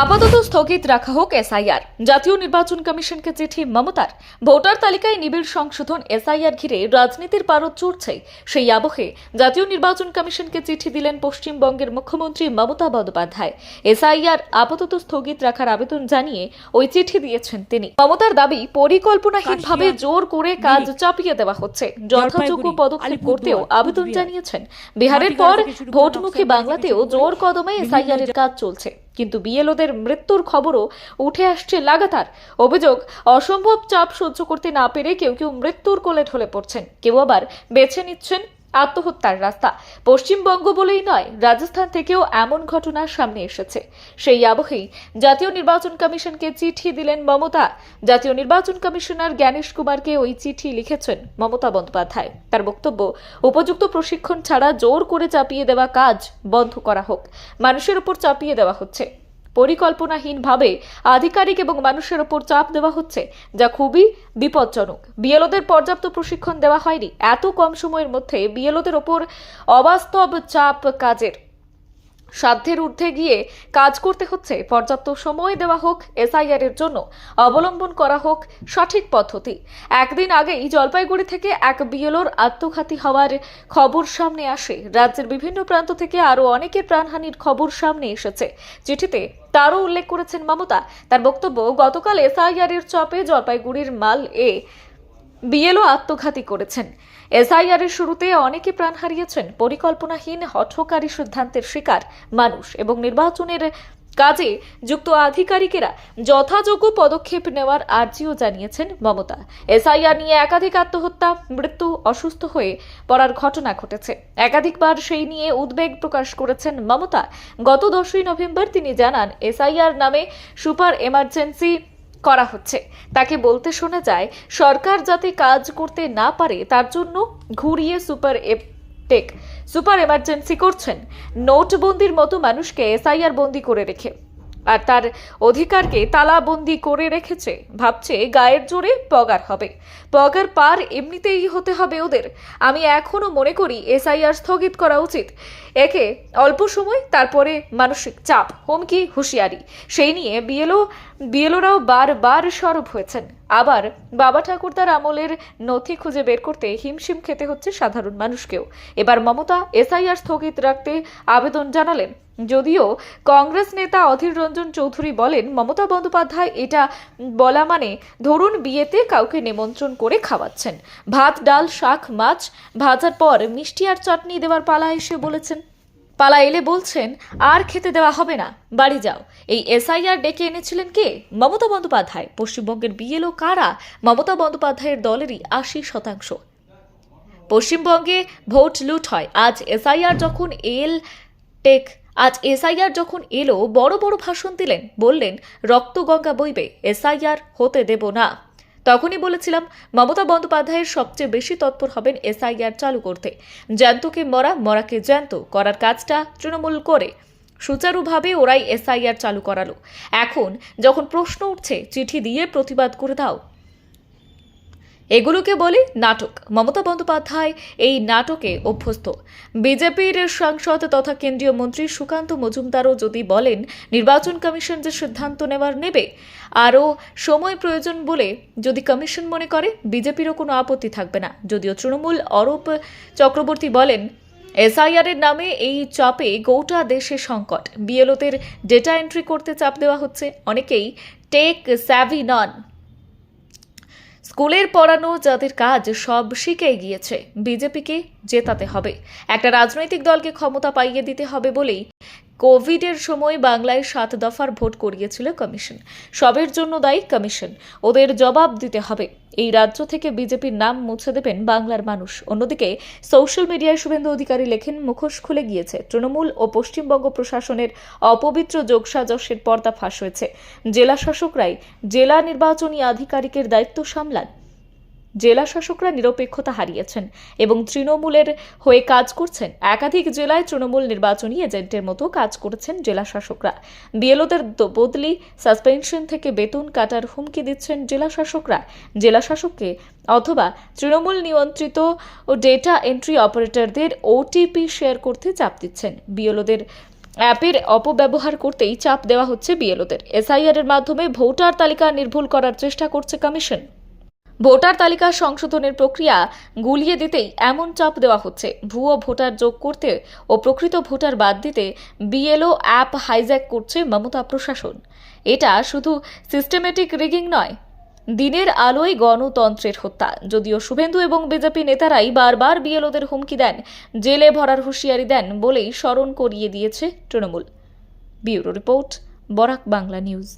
আপাতত স্থগিত রাখা হোক এসআইআর। জাতীয় নির্বাচন কমিশনকে চিঠি মমতার। ভোটার তালিকায় নিবিড় সংশোধন এসআইআর ঘিরে রাজনীতির পারদ চড়ছে সেই আবহে। জাতীয় নির্বাচন কমিশনকে চিঠি দিলেন পশ্চিমবঙ্গের মুখ্যমন্ত্রী মমতা বন্দ্যোপাধ্যায়। এসআইআর আপাতত স্থগিত রাখার আবেদন জানিয়ে ওই চিঠি দিয়েছেন তিনি। মমতার দাবি পরিকল্পনাহীনভাবে জোর করে কাজ চাপিয়ে দেওয়া হচ্ছে। যথাযোগ্য পদক্ষেপ করতেও আবেদন জানিয়েছেন। বিহারের পর ভোটমুখী বাংলাতেও জোর কদমে এসআইআর এর কাজ চলছে। কিন্তু বিএলওদের মৃত্যুর খবরও উঠে আসছে লাগাতার। অভিযোগ, অসম্ভব চাপ সহ্য করতে না পেরে কেউ কেউ মৃত্যুর কোলে ঢলে পড়ছেন। কেউ আবার বেছে নিচ্ছেন আত্মহত্যার রাস্তা। পশ্চিমবঙ্গ বলেই নয়, রাজস্থান থেকেও এমন ঘটনা সামনে এসেছে। সেই আবহেই জাতীয় নির্বাচন কমিশনকে চিঠি দিলেন মমতা। জাতীয় নির্বাচন কমিশনার জ্ঞানেশ কুমারকে ওই চিঠি লিখেছেন মমতা বন্দ্যোপাধ্যায়। তার বক্তব্য, উপযুক্ত প্রশিক্ষণ ছাড়া জোর করে চাপিয়ে দেওয়া কাজ বন্ধ করা হোক। মানুষের উপর চাপিয়ে দেওয়া হচ্ছে। পরিকল্পনাহীনভাবে আধিকারিক এবং মানুষের ওপর চাপ দেওয়া হচ্ছে, যা খুবই বিপজ্জনক। বিএলওদের পর্যাপ্ত প্রশিক্ষণ দেওয়া হয়নি। এত কম সময়ের মধ্যে বিএলওদের ওপর অবাস্তব চাপ কাজের। সাধ্যের ঊর্ধ্বে গিয়ে কাজ করতে হচ্ছে। পর্যাপ্ত সময় দেওয়া হোক, এসআইআর এর জন্য অবলম্বন করা হোক, সঠিক পদ্ধতি। একদিন আগেই জলপাইগুড়ি থেকে এক বিএলওর আত্মঘাতী হওয়ার খবর সামনে আসে। রাজ্যের বিভিন্ন প্রান্ত থেকে আরও অনেকের প্রাণহানির খবর সামনে এসেছে। চিঠিতে তারও উল্লেখ করেছেন মমতা। তার বক্তব্য, গতকাল এসআইআর এর চাপে জলপাইগুড়ির মাল এ বিএলও আত্মঘাতী করেছেন। এসআইআর এর শুরুতে অনেকে প্রাণ হারিয়েছেন। পরিকল্পনাহীন, হঠকারী সিদ্ধান্তের শিকার মানুষ এবং নির্বাচনের কাজে যুক্ত আধিকারিকেরা যথাযোগ্য পদক্ষেপ নেওয়ার আর্জিও জানিয়েছেন মমতা। এসআইআর নিয়ে একাধিক আত্মহত্যা, মৃত্যু, অসুস্থ হয়ে পড়ার ঘটনা ঘটেছে। একাধিকবার সেই নিয়ে উদ্বেগ প্রকাশ করেছেন মমতা। গত দশই নভেম্বর তিনি জানান, এসআইআর নামে সুপার এমার্জেন্সি করা হচ্ছে। তাকে বলতে শোনা যায়, সরকার যাতে কাজ করতে না পারে, তার জন্য ঘুরিয়ে সুপার টেক, সুপার এমার্জেন্সি করছেন। নোটবন্দির মতো মানুষকে এসআইআর বন্দি করে রেখে। আর তার অধিকারকে তালাবন্দি করে রেখেছে, ভাবছে গায়ের জোরে পগার হবে। পগার পার এমনিতেই হতে হবে ওদের। আমি এখনও মনে করি এসআইআর স্থগিত করা উচিত। একে অল্প সময়, তারপরে মানসিক চাপ, হুমকি, হুঁশিয়ারি। সেই নিয়ে বিএলও, বিএলওরাও বারবার সরব হয়েছেন। আবার বাবা ঠাকুরদার আমলের নথি খুঁজে বের করতে হিমশিম খেতে হচ্ছে সাধারণ মানুষকেও। এবার মমতা এসআইআর স্থগিত রাখতে আবেদন জানালেন। যদিও কংগ্রেস নেতা অধীর রঞ্জন চৌধুরী বলেন, মমতা বন্দ্যোপাধ্যায় এটা বলা মানে ধরুন বিয়েতে কাউকে নিমন্ত্রণ করে খাওয়াচ্ছেন। ভাত, ডাল, শাক, মাছ ভাজার পর মিষ্টি আর চাটনি দেওয়ার পালা এসে বলেছেন। পালা এলে বলছেন, আর খেতে দেওয়া হবে না, বাড়ি যাও। এই এসআইআর ডেকে এনেছিলেন কে? মমতা বন্দ্যোপাধ্যায়। পশ্চিমবঙ্গের বিএলও কারা? মমতা বন্দ্যোপাধ্যায়ের দলেরই আশি শতাংশ। পশ্চিমবঙ্গে ভোট লুট হয়। আজ এসআইআর যখন এল টেক, আজ এসআইআর যখন এলো, বড় বড় ভাষণ দিলেন। বললেন রক্তগঙ্গা বইবে, এসআইআর হতে দেব না। তখনই বলেছিলাম, মমতা বন্দ্যোপাধ্যায়ের সবচেয়ে বেশি তৎপর হবেন এসআইআর চালু করতে। জ্যান্তকে মরা, মরাকে জ্যান্ত, করার কাজটা তৃণমূল করে। সুচারুভাবে ওরাই এসআইআর চালু করালো। এখন যখন প্রশ্ন উঠছে, চিঠি দিয়ে প্রতিবাদ করে দাও। এগুলোকে বলে নাটক। মমতা বন্দ্যোপাধ্যায় এই নাটকে অভ্যস্ত। বিজেপির সাংসদ তথা কেন্দ্রীয় মন্ত্রী সুকান্ত মজুমদারও যদি বলেন, নির্বাচন কমিশন যে সিদ্ধান্ত নেওয়ার নেবে, আরও সময় প্রয়োজন বলে যদি কমিশন মনে করে, বিজেপিরও কোনো আপত্তি থাকবে না। যদিও তৃণমূল অরূপ চক্রবর্তী বলেন এসআইআর এর নামে এই চাপে গোটা দেশে সংকট। বিএলওদের ডেটা এন্ট্রি করতে চাপ দেওয়া হচ্ছে। অনেকেই টেক স্যাভি নন। স্কুলের পড়ানো যাদের কাজ সব শিখে গিয়েছে বিজেপিকে জেতাতে হবে। একটা রাজনৈতিক দলকে ক্ষমতা পাইয়ে দিতে হবে বলেই কোভিডের সময় বাংলায় সাত দফার ভোট করিয়েছিল কমিশন। সবের জন্য দায়ী কমিশন। ওদের জবাব দিতে হবে। এই রাজ্য থেকে বিজেপির নাম মুছে দেবেন বাংলার মানুষ। অন্যদিকে, সোশ্যাল মিডিয়ায় শুভেন্দু অধিকারী লেখেন, মুখোশ খুলে গিয়েছে। তৃণমূল ও পশ্চিমবঙ্গ প্রশাসনের অপবিত্র যোগসাজশের পর্দা ফাঁস হয়েছে। জেলা শাসকরাই জেলা নির্বাচনী আধিকারিকের দায়িত্ব সামলান। জেলা শাসকরা নিরপেক্ষতা হারিয়েছেন এবং তৃণমূলের হয়ে কাজ করছেন। একাধিক জেলায় তৃণমূল নির্বাচনী এজেন্টের মতো কাজ করেছেন জেলা শাসকরা। বিএলওদের বদলি, সাসপেনশন থেকে বেতন কাটার হুমকি দিচ্ছেন জেলা শাসকরা। জেলা শাসককে অথবা তৃণমূল নিয়ন্ত্রিত ও ডেটা এন্ট্রি অপারেটরদের ওটিপি শেয়ার করতে চাপ দিচ্ছেন। বিএলওদের অ্যাপের অপব্যবহার করতেই চাপ দেওয়া হচ্ছে বিএলওদের। এসআইআর এর মাধ্যমে ভোটার তালিকা নির্ভুল করার চেষ্টা করছে কমিশন। ভোটার তালিকা সংশোধনের প্রক্রিয়া গুলিয়ে দিতেই এমন চাপ দেওয়া হচ্ছে। ভুয়ো ভোটার যোগ করতে ও প্রকৃত ভোটার বাদ দিতে বিএলও অ্যাপ হাইজ্যাক করছে মমতা প্রশাসন। এটা শুধু সিস্টেমেটিক রিগিং নয়, দিনের আলোয় গণতন্ত্রের হত্যা। যদিও শুভেন্দু এবং বিজেপি নেতারাই বারবার বিএলওদের হুমকি দেন, জেলে ভরার হুঁশিয়ারি দেন বলেই স্মরণ করিয়ে দিয়েছে Trinamool. Bureau report, Barak Bangla news.